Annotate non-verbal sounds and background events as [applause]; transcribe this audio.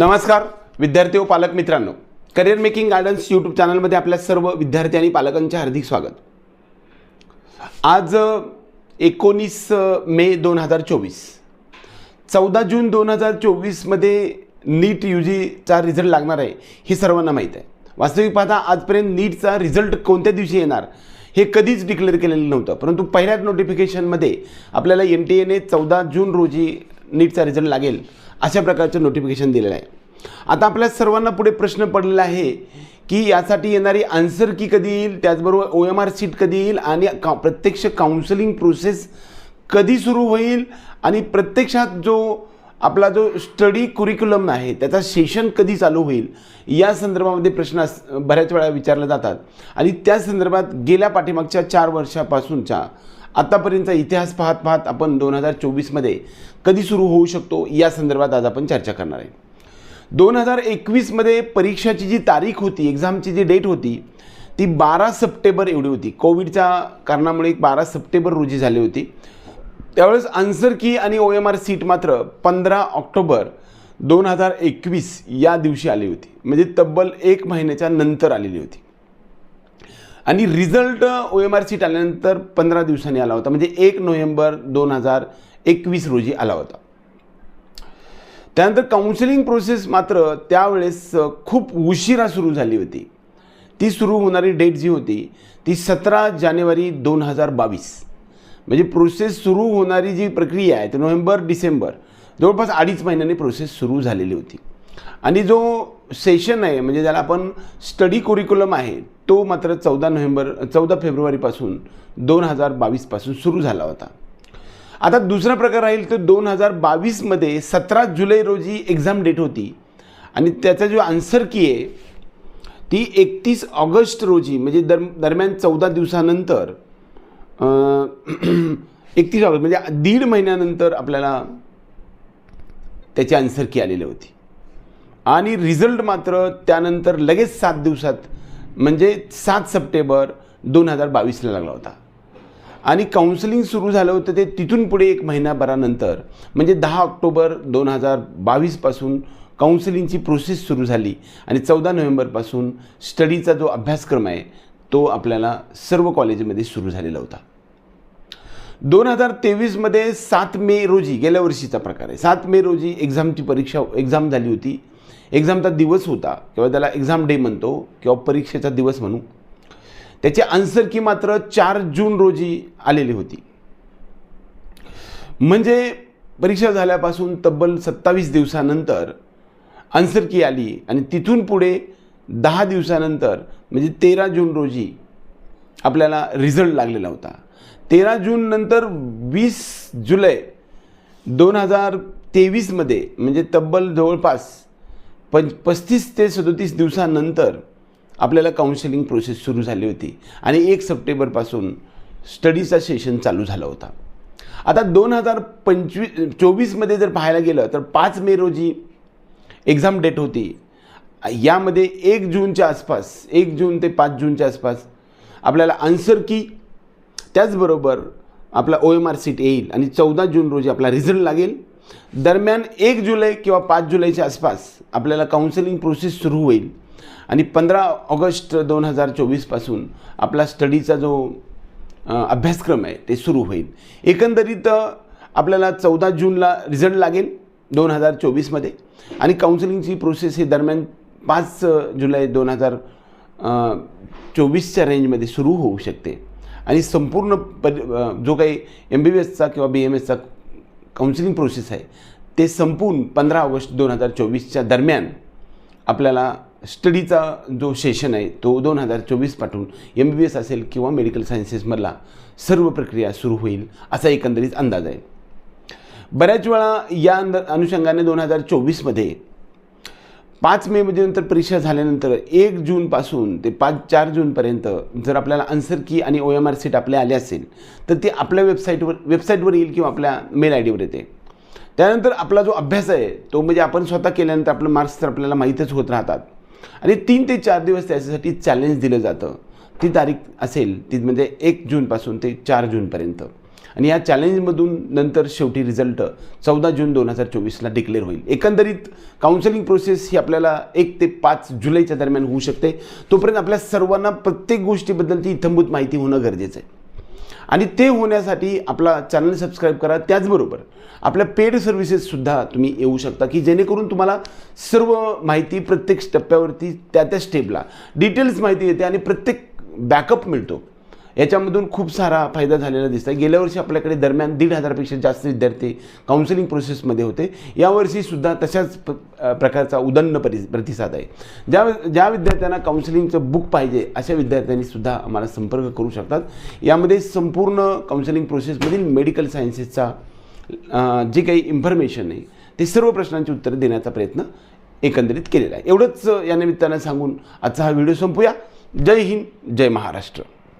नमस्कार विद्यार्थी व पालक मित्रांनो. करिअर मेकिंग गार्डन्स यूट्यूब चॅनलमध्ये आपल्या सर्व विद्यार्थी आणि पालकांचे हार्दिक स्वागत. आज एकोणीस मे दोन हजार चोवीस. चौदा जून दोन हजार चोवीसमध्ये नीट यू जीचा रिझल्ट लागणार आहे हे सर्वांना माहीत आहे. वास्तविक पाहता आजपर्यंत नीटचा रिझल्ट कोणत्या दिवशी येणार हे कधीच डिक्लेअर केलेलं नव्हतं. परंतु पहिल्याच नोटिफिकेशनमध्ये आपल्याला एन टी एने चौदा जून रोजी नीटचा रिझल्ट लागेल. अशा प्रकारचं नोटिफिकेशन दिलेलं आहे. आता आपल्या सर्वांना पुढे प्रश्न पडलेला आहे की यासाठी येणारी आन्सर की कधी येईल? त्याचबरोबर ओ एम आर सीट कधी येईल? आणि का प्रत्यक्ष काउन्सिलिंग प्रोसेस कधी सुरू होईल? आणि प्रत्यक्षात जो आपला जो स्टडी कुरिक्युलम आहे त्याचा सेशन कधी चालू होईल? या संदर्भामध्ये प्रश्न अस- बऱ्याच वेळा विचारले जातात. आणि त्या संदर्भात गेल्या पाठीमागच्या चार वर्षापासूनच्या आत्तापर्यंतचा इतिहास पाहत पाहत आपण दोन हजार चोवीसमध्ये कधी सुरू होऊ शकतो या संदर्भात आज आपण चर्चा करणार आहे. दोन हजार एकवीसमध्ये परीक्षाची जी तारीख होती एक्झामची जी डेट होती ती बारा सप्टेंबर एवढी होती. कोविडच्या कारणामुळे बारा सप्टेंबर रोजी झाली होती. त्यावेळेस आन्सर की आणि ओ एम आर सीट मात्र पंधरा ऑक्टोबर दोन हजार एकवीस या दिवशी आली होती. म्हणजे तब्बल एक महिन्याच्या नंतर आलेली होती. आणि result O M R sheet आल्यानंतर पंधरा दिवसांनी आला होता. म्हणजे एक नोव्हेंबर दोन हजार एकवीस रोजी आला होता. त्यानंतर काउन्सिलिंग प्रोसेस मात्र त्यावेळेस खूप उशिरा सुरू झाली होती. ती सुरू होणारी डेट जी होती ती सतरा जानेवारी दोन हजार बावीस. म्हणजे प्रोसेस सुरू होणारी जी प्रक्रिया आहे ती नोव्हेंबर डिसेंबर जवळपास अडीच महिन्यांनी प्रोसेस सुरू झालेली होती. आणि जो सेशन आहे म्हणजे ज्याला आपण स्टडी कुरिक्युलम आहे तो मात्र चौदा नोव्हेंबर चौदा फेब्रुवारीपासून दोन हजार बावीसपासून सुरू झाला होता. आता दुसरा प्रकार राहील तर दोन हजार बावीसमध्ये सतरा जुलै रोजी एक्झाम डेट होती. आणि त्याचा जो आन्सर की आहे ती एकतीस ऑगस्ट रोजी म्हणजे दर दरम्यान चौदा दिवसानंतर [clears throat] एकतीस ऑगस्ट म्हणजे दीड महिन्यानंतर आपल्याला त्याची आन्सर की आलेली होती. आणि रिझल्ट मात्र त्यानंतर लगेच सात दिवसात म्हणजे सात सप्टेंबर दोन हजार बावीसला लागला होता. आणि काउन्सिलिंग सुरू झालं होतं ते तिथून पुढे एक महिनाभरानंतर म्हणजे दहा ऑक्टोबर दोन हजार बावीसपासून काउन्सिलिंगची प्रोसेस सुरू झाली आणि चौदा नोव्हेंबरपासून स्टडीचा जो अभ्यासक्रम आहे तो आपल्याला सर्व कॉलेजमध्ये सुरू झालेला होता. दोन हजार तेवीसमध्ये सात मे रोजी गेल्या वर्षीचा प्रकार आहे. सात मे रोजी एक्झामची परीक्षा एक्झाम झाली होती. एक्झामचा दिवस होता किंवा त्याला एक्झाम डे म्हणतो किंवा परीक्षेचा दिवस म्हणू. त्याची आन्सर की मात्र चार जून रोजी आलेली होती. म्हणजे परीक्षा झाल्यापासून तब्बल सत्तावीस दिवसानंतर आन्सर की आली आणि तिथून पुढे दहा दिवसानंतर म्हणजे तेरा जून रोजी आपल्याला रिझल्ट लागलेला होता. तेरा जून नंतर वीस जुलै दोन हजार तेवीसमध्ये म्हणजे तब्बल जवळपास पंच पस्तीस ते सदोतीस दिवसानंतर आपल्याला काउन्सिलिंग प्रोसेस सुरू झाली होती. आणि एक सप्टेंबरपासून स्टडीचा सेशन चालू झाला होता. आता दोन हजार पंचवीस चोवीसमध्ये जर पाहायला गेलं तर पाच मे रोजी एक्झाम डेट होती. यामध्ये एक जूनच्या आसपास एक जून ते पाच जूनच्या आसपास आपल्याला आन्सर की त्याचबरोबर आपला ओ एम आर सीट येईल आणि चौदा जून रोजी आपला रिझल्ट लागेल. दरम्यान एक जुलै किंवा पाच जुलैच्या आसपास आपल्याला काउन्सिलिंग प्रोसेस सुरू होईल. आणि पंधरा ऑगस्ट दोन हजार चोवीसपासून आपला स्टडीचा जो अभ्यासक्रम आहे ते सुरू होईल. एकंदरीत आपल्याला चौदा जूनला रिझल्ट लागेल दोन हजार चोवीसमध्ये. आणि काउन्सिलिंगची प्रोसेस ही दरम्यान पाच जुलै दोन हजार चोवीसच्या रेंजमध्ये सुरू होऊ शकते. आणि संपूर्ण परि जो काही एम बी बी एसचा किंवा बी एम एसचा काउन्सिलिंग प्रोसेस आहे. ते संपून पंधरा ऑगस्ट दोन हजार चोवीसच्या दरम्यान आपल्याला स्टडीचा जो सेशन आहे तो दोन हजार चोवीस पाठवून एम बी बी एस असेल किंवा मेडिकल सायन्सेसमधला सर्व प्रक्रिया सुरू होईल असा एकंदरीत अंदाज आहे. बऱ्याच वेळा या अंद अनुषंगाने दोन हजार चोवीसमध्ये पाच मेमध्ये नंतर परीक्षा झाल्यानंतर एक जूनपासून ते पाच चार जूनपर्यंत जर आपल्याला आन्सर की आणि ओ एम आर सीट आपले आले असेल तर ते आपल्या वेबसाईटवर वेबसाईटवर येईल किंवा आपल्या मेल आय डीवर येते. त्यानंतर आपला जो अभ्यास आहे तो म्हणजे आपण स्वतः केल्यानंतर आपलं मार्क्स तर आपल्याला माहीतच होत राहतात. आणि तीन ते चार दिवस त्याच्यासाठी चॅलेंज दिलं जातं. ती तारीख असेल ती म्हणजे एक जूनपासून ते चार जूनपर्यंत आणि या चॅलेंजमधून नंतर शेवटी रिझल्ट चौदा जून दोन हजार चोवीसला डिक्लेअर होईल. एकंदरीत काउन्सिलिंग प्रोसेस ही आपल्याला एक ते पाच जुलैच्या दरम्यान होऊ शकते. तोपर्यंत आपल्या सर्वांना प्रत्येक गोष्टीबद्दलची इथंभूत माहिती होणं गरजेचं आहे. आणि ते होण्यासाठी आपला चॅनल सबस्क्राईब करा. त्याचबरोबर आपल्या पेड सर्व्हिसेससुद्धा तुम्ही येऊ शकता की जेणेकरून तुम्हाला सर्व माहिती प्रत्येक टप्प्यावरती त्या त्या स्टेपला डिटेल्स माहिती येते आणि प्रत्येक बॅकअप मिळतो. याच्यामधून खूप सारा फायदा झालेला दिसत आहे गेल्या वर्षी आपल्याकडे दरम्यान दीड हजारपेक्षा जास्त विद्यार्थी काउन्सिलिंग प्रोसेसमध्ये होते. यावर्षीसुद्धा तशाच प्रकारचा उदंड परि प्रतिसाद आहे. ज्या ज्या विद्यार्थ्यांना काउन्सिलिंगचं बुक पाहिजे अशा विद्यार्थ्यांनीसुद्धा आम्हाला संपर्क करू शकतात. यामध्ये संपूर्ण काउन्सिलिंग प्रोसेसमधील मेडिकल सायन्सेसचा जे काही इन्फॉर्मेशन आहे ते सर्व प्रश्नांची उत्तरं देण्याचा प्रयत्न एकंदरीत केलेला आहे. एवढंच या निमित्तानं सांगून आजचा हा व्हिडिओ संपूया. जय हिंद जय महाराष्ट्र.